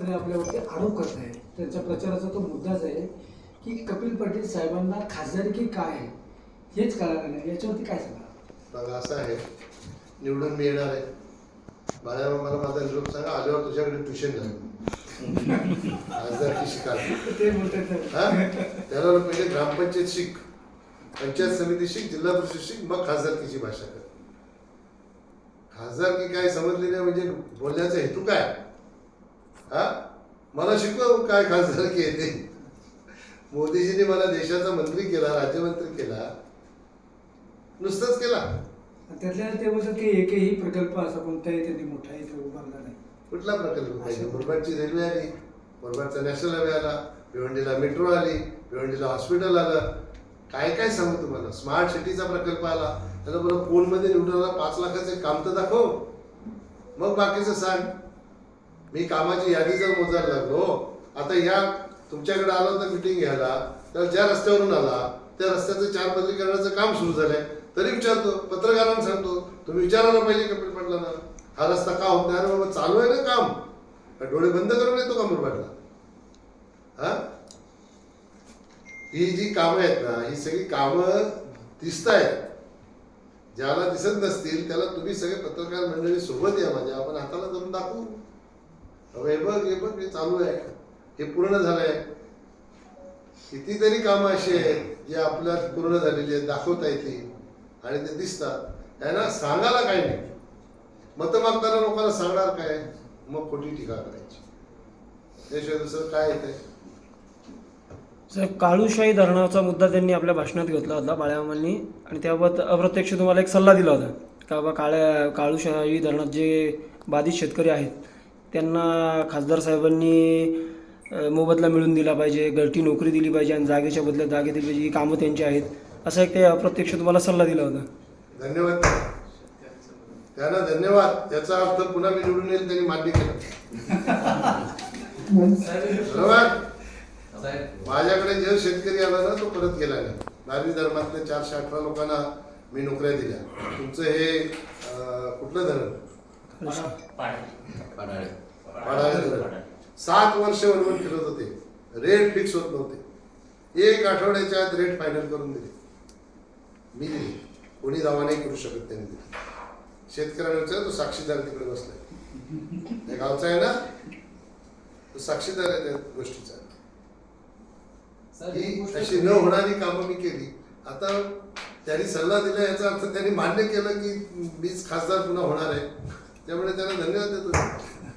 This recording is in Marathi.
आणि आपल्यावरती आरोप करत आहे. त्यांच्या प्रचाराचा तो मुद्दाच आहे की कपिल पाटील साहेबांना खासदारकी काय आहे? हेच कळालं नाही. याच्यावरती काय सांगा बघा असं आहे. निवडून मी येणार आहे. बाळा मला माझा निरोप सांगा. आल्यावर तुझ्याकडे ट्युशन घाल खासदारची शिकायला ते बोलतात हा? त्याला पहिले ग्रामपंचायत शिक. पंचायत समिती शिक जिल्हा परिषद शिक मग खासदारकीची भाषा कर. खासदारकी काय समजली नाही म्हणजे बोलण्याचा हेतू काय? हा? मला शिकव काय खासदारकी येते मोदीजींनी मला देशाचा मंत्री केला राज्यमंत्री केला. नुसतंच केला. त्यातल्या ते बोलतात की एकही प्रकल्प असा कोणताही त्यांनी मोठा इथे उभारला नाही. कुठला प्रकल्प पाहिजे? मुरबाडची रेल्वे आली मुरबाडचा नॅशनल हायवे आला भिवंडीला मेट्रो आली भिवंडीला हॉस्पिटल आलं. काय काय सांगू तुम्हाला? स्मार्ट सिटीचा प्रकल्प आला. त्याला बरं फोनमध्ये निवडून आला पाच लाखाचे काम तर दाखव. मग बाकीचं सांग. मी कामाची यादी जर मोजायला लागलो आता या तुमच्याकडे आलो तर मिटिंग घ्यायला तर ज्या रस्त्यावरून आला त्या रस्त्याचं चार करण्याचं काम सुरू झालंय. तरी विचारतो पत्रकारांना सांगतो तुम्ही विचारायला पाहिजे पहिले कपिल पाटलांना हा रस्ता का होत नाही? अरे बाबा चालू आहे ना काम. डोळे बंद करून येतो कमर मुरबाडला? हा? ही जी कामं आहेत ना ही सगळी कामं दिसत आहेत ज्याला दिसत नसतील त्याला तुम्ही सगळे पत्रकार मंडळी सोबत या माझ्या आपण हाताला धरून दाखवू. हे बघ हे बघ हे चालू आहे. हे पूर्ण झालंय. कितीतरी कामं अशी आहेत जे आपल्या पूर्ण झालेली आहेत दाखवता येतील. आणि ते दिसतात. त्यांना सांगायला काय नाही. मत मागताना लोकांना सांगणार काय? मग खोटी टीका करायची. त्याशिवाय दुसरं काय येते साहेब काळूशाही धरणाचा मुद्दा त्यांनी आपल्या भाषणात घेतला होता बाळ्यामांनी आणि त्याबाबत अप्रत्यक्ष तुम्हाला एक सल्ला दिला होता. का बाबा काळ्या काळूशाही धरणात जे बाधित शेतकरी आहेत त्यांना खासदार साहेबांनी मोबदला मिळून दिला पाहिजे घरटी नोकरी दिली पाहिजे आणि जागेच्या बदल्यात जागे दिली पाहिजे ही कामं त्यांची आहेत. असा एक ते अप्रत्यक्ष तुम्हाला सल्ला दिला होता. धन्यवाद. त्यांना धन्यवाद. याचा अर्थ पुन्हा मी निवडून येईल त्यांनी मान्य केलं. बरोबर? माझ्याकडे जे शेतकरी आला ना तो परत गेला नाही. नारी धर्मातल्या चारशे अठरा लोकांना मी नोकऱ्या दिल्या. तुमचं हे कुठलं धरण? सात वर्ष वनवन फिरत होते. रेट फिक्स होत नव्हते. एक आठवड्याच्या आत रेट फायनल करून दिले. मी दिली कोणी दावा नाही करू शकत त्यांनी दिली. शेतकऱ्यांना विचार तो साक्षीदार तिकडे बसलाय. त्या गावचा आहे ना तो साक्षीदार आहे त्या गोष्टीचा. ही अशी न होणारी कामं मी केली. आता त्यांनी सल्ला दिला याचा अर्थ त्यांनी मान्य केलं की मीच खासदार पुन्हा होणार आहे. त्यामुळे त्याला धन्यवाद देतो.